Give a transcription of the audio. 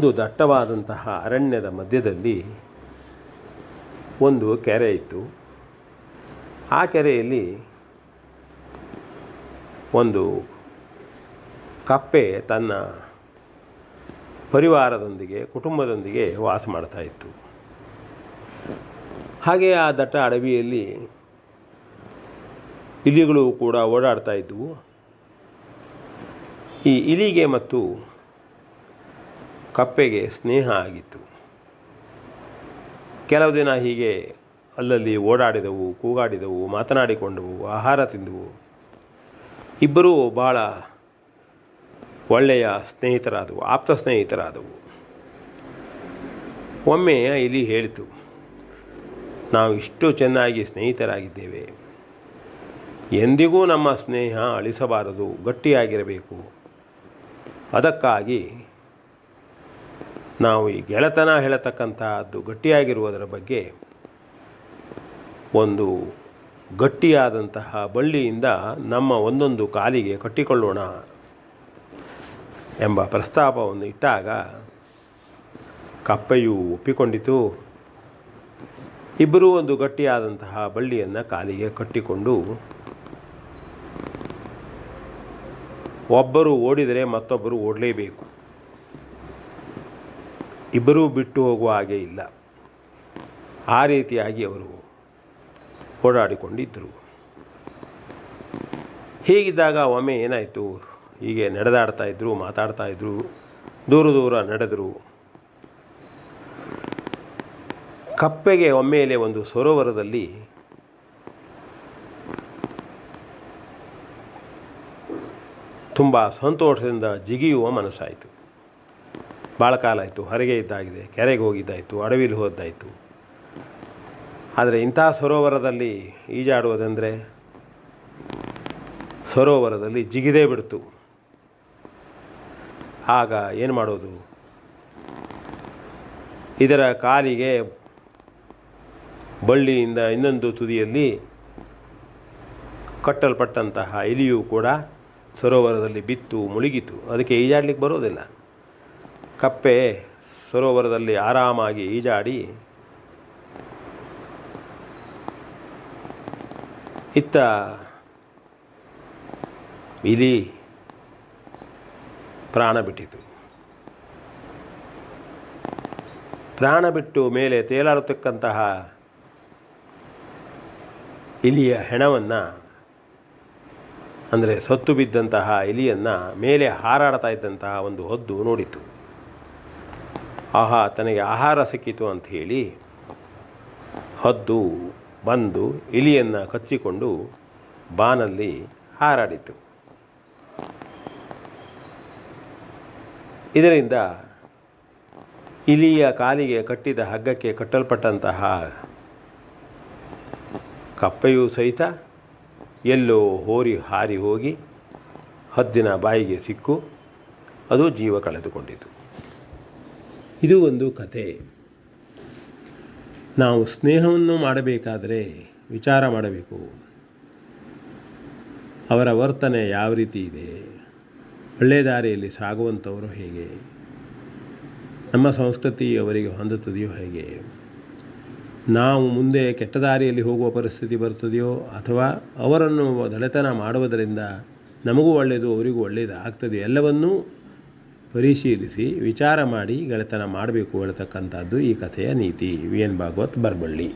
ಒಂದು ದಟ್ಟವಾದಂತಹ ಅರಣ್ಯದ ಮಧ್ಯದಲ್ಲಿ ಒಂದು ಕೆರೆ ಇತ್ತು. ಆ ಕೆರೆಯಲ್ಲಿ ಒಂದು ಕಪ್ಪೆ ತನ್ನ ಪರಿವಾರದೊಂದಿಗೆ, ಕುಟುಂಬದೊಂದಿಗೆ ವಾಸ ಮಾಡ್ತಾ ಇತ್ತು. ಹಾಗೆ ಆ ದಟ್ಟ ಅಡವಿಯಲ್ಲಿ ಇಲಿಗಳು ಕೂಡ ಓಡಾಡ್ತಾ ಇದ್ದವು ಈ ಇಲಿಗೆ ಮತ್ತು ಕಪ್ಪೆಗೆ ಸ್ನೇಹ ಆಗಿತ್ತು. ಕೆಲವು ದಿನ ಹೀಗೆ ಅಲ್ಲಲ್ಲಿ ಓಡಾಡಿದವು, ಕೂಗಾಡಿದವು, ಮಾತನಾಡಿಕೊಂಡವು, ಆಹಾರ ತಿಂದವು. ಇಬ್ಬರೂ ಭಾಳ ಒಳ್ಳೆಯ ಸ್ನೇಹಿತರಾದವು, ಆಪ್ತ ಸ್ನೇಹಿತರಾದವು. ಒಮ್ಮೆ ಇಲಿ ಹೇಳಿತು, ನಾವು ಇಷ್ಟು ಚೆನ್ನಾಗಿ ಸ್ನೇಹಿತರಾಗಿದ್ದೇವೆ. ಎಂದಿಗೂ ನಮ್ಮ ಸ್ನೇಹ ಅಳಿಸಬಾರದು, ಗಟ್ಟಿಯಾಗಿರಬೇಕು. ಅದಕ್ಕಾಗಿ ನಾವು ಈ ಗೆಳೆತನ ಹೇಳತಕ್ಕಂತಹದ್ದು ಗಟ್ಟಿಯಾಗಿರುವುದರ ಬಗ್ಗೆ ಒಂದು ಗಟ್ಟಿಯಾದಂತಹ ಬಳ್ಳಿಯಿಂದ ನಮ್ಮ ಒಂದೊಂದು ಕಾಲಿಗೆ ಕಟ್ಟಿಕೊಳ್ಳೋಣ ಎಂಬ ಪ್ರಸ್ತಾಪವನ್ನು ಇಟ್ಟಾಗ ಕಪ್ಪೆಯು ಒಪ್ಪಿಕೊಂಡಿತು. ಇಬ್ಬರೂ ಒಂದು ಗಟ್ಟಿಯಾದಂತಹ ಬಳ್ಳಿಯನ್ನು ಕಾಲಿಗೆ ಕಟ್ಟಿಕೊಂಡು ಒಬ್ಬರು ಓಡಿದರೆ ಮತ್ತೊಬ್ಬರು ಓಡಲೇಬೇಕು. ಇಬ್ಬರೂ ಬಿಟ್ಟು ಹೋಗುವ ಹಾಗೆ ಇಲ್ಲ. ಆ ರೀತಿಯಾಗಿ ಅವರು ಓಡಾಡಿಕೊಂಡಿದ್ದರು. ಹೀಗಿದ್ದಾಗ ಒಮ್ಮೆ ಏನಾಯಿತು? ಹೀಗೆ ನಡೆದಾಡ್ತಾ ಇದ್ದರು ಮಾತಾಡ್ತಾ ಇದ್ದರು ದೂರ ದೂರ ನಡೆದರು. ಕಪ್ಪೆಗೆ ಒಮ್ಮೆಲೆ ಒಂದು ಸರೋವರದಲ್ಲಿ ತುಂಬ ಸಂತೋಷದಿಂದ ಜಿಗಿಯುವ ಮನಸ್ಸಾಯಿತು. ಭಾಳ ಕಾಲ ಆಯಿತು, ಹೊರಗೆ ಇದ್ದಾಗಿದೆ, ಕೆರೆಗೆ ಹೋಗಿದ್ದಾಯಿತು, ಅಡವಿಲಿ ಹೋದ್ದಾಯಿತು. ಆದರೆ ಇಂಥ ಸರೋವರದಲ್ಲಿ ಈಜಾಡುವುದಂದರೆ ಸರೋವರದಲ್ಲಿ ಜಿಗಿದೇ ಬಿಡ್ತು. ಆಗ ಏನು ಮಾಡೋದು? ಇದರ ಕಾಲಿಗೆ ಬಳ್ಳಿಯಿಂದ ಇನ್ನೊಂದು ತುದಿಯಲ್ಲಿ ಕಟ್ಟಲ್ಪಟ್ಟಂತಹ ಇಲಿಯೂ ಕೂಡ ಸರೋವರದಲ್ಲಿ ಬಿತ್ತು, ಮುಳುಗಿತು. ಅದಕ್ಕೆ ಈಜಾಡ್ಲಿಕ್ಕೆ ಬರೋದಿಲ್ಲ. ಕಪ್ಪೆ ಸರೋವರದಲ್ಲಿ ಆರಾಮಾಗಿ ಈಜಾಡಿ ಇತ್ತ ಇಲಿ ಪ್ರಾಣ ಬಿಟ್ಟಿತು. ಪ್ರಾಣ ಬಿಟ್ಟು ಮೇಲೆ ತೇಲಾಡತಕ್ಕಂತಹ ಇಲಿಯ ಹೆಣವನ್ನು, ಅಂದರೆ ಸತ್ತು ಬಿದ್ದಂತಹ ಇಲಿಯನ್ನು ಮೇಲೆ ಹಾರಾಡ್ತಾ ಇದ್ದಂತಹ ಒಂದು ಹೊದ್ದು ನೋಡಿತು ಆಹಾ, ತನಗೆ ಆಹಾರ ಸಿಕ್ಕಿತು ಅಂತ ಹೇಳಿ ಹದ್ದು, ಬಂದು, ಇಲಿಯನ್ನು ಕಚ್ಚಿಕೊಂಡು ಬಾನಲ್ಲಿ ಹಾರಾಡಿತು. ಇದರಿಂದ ಇಲಿಯ ಕಾಲಿಗೆ ಕಟ್ಟಿದ ಹಗ್ಗಕ್ಕೆ ಕಟ್ಟಲ್ಪಟ್ಟಂತಹ ಕಪ್ಪೆಯೂ ಸಹಿತ ಎಲ್ಲೋ ಹೋರಿ ಹಾರಿ ಹೋಗಿ ಹದ್ದಿನ ಬಾಯಿಗೆ ಸಿಕ್ಕು, ಅದು ಜೀವ ಕಳೆದುಕೊಂಡಿತು. ಇದು ಒಂದು ಕತೆ. ನಾವು ಸ್ನೇಹವನ್ನು ಮಾಡಬೇಕಾದರೆ ವಿಚಾರ ಮಾಡಬೇಕು. ಅವರ ವರ್ತನೆ ಯಾವ ರೀತಿ ಇದೆ? ಒಳ್ಳೆಯ ದಾರಿಯಲ್ಲಿ ಸಾಗುವಂಥವರು ಹೇಗೆ? ನಮ್ಮ ಸಂಸ್ಕೃತಿ ಅವರಿಗೆ ಹೊಂದುತ್ತದೆಯೋ ಹೇಗೆ? ನಾವು ಮುಂದೆ ಕೆಟ್ಟ ದಾರಿಯಲ್ಲಿ ಹೋಗುವ ಪರಿಸ್ಥಿತಿ ಬರ್ತದೆಯೋ ಅಥವಾ ಅವರನ್ನು ದಳೆತನ ಮಾಡುವುದರಿಂದ ನಮಗೂ ಒಳ್ಳೆಯದು, ಅವರಿಗೂ ಒಳ್ಳೆಯದು ಆಗ್ತದೆ ಎಲ್ಲವನ್ನೂ ಪರಿಶೀಲಿಸಿ ವಿಚಾರ ಮಾಡಿ ಗೆಳೆತನ ಮಾಡಬೇಕು ಹೇಳ್ತಕ್ಕಂಥದ್ದು ಈ ಕಥೆಯ ನೀತಿ. ವಿ. ಎನ್. ಭಾಗವತ್ ಬರಬಳ್ಳಿ.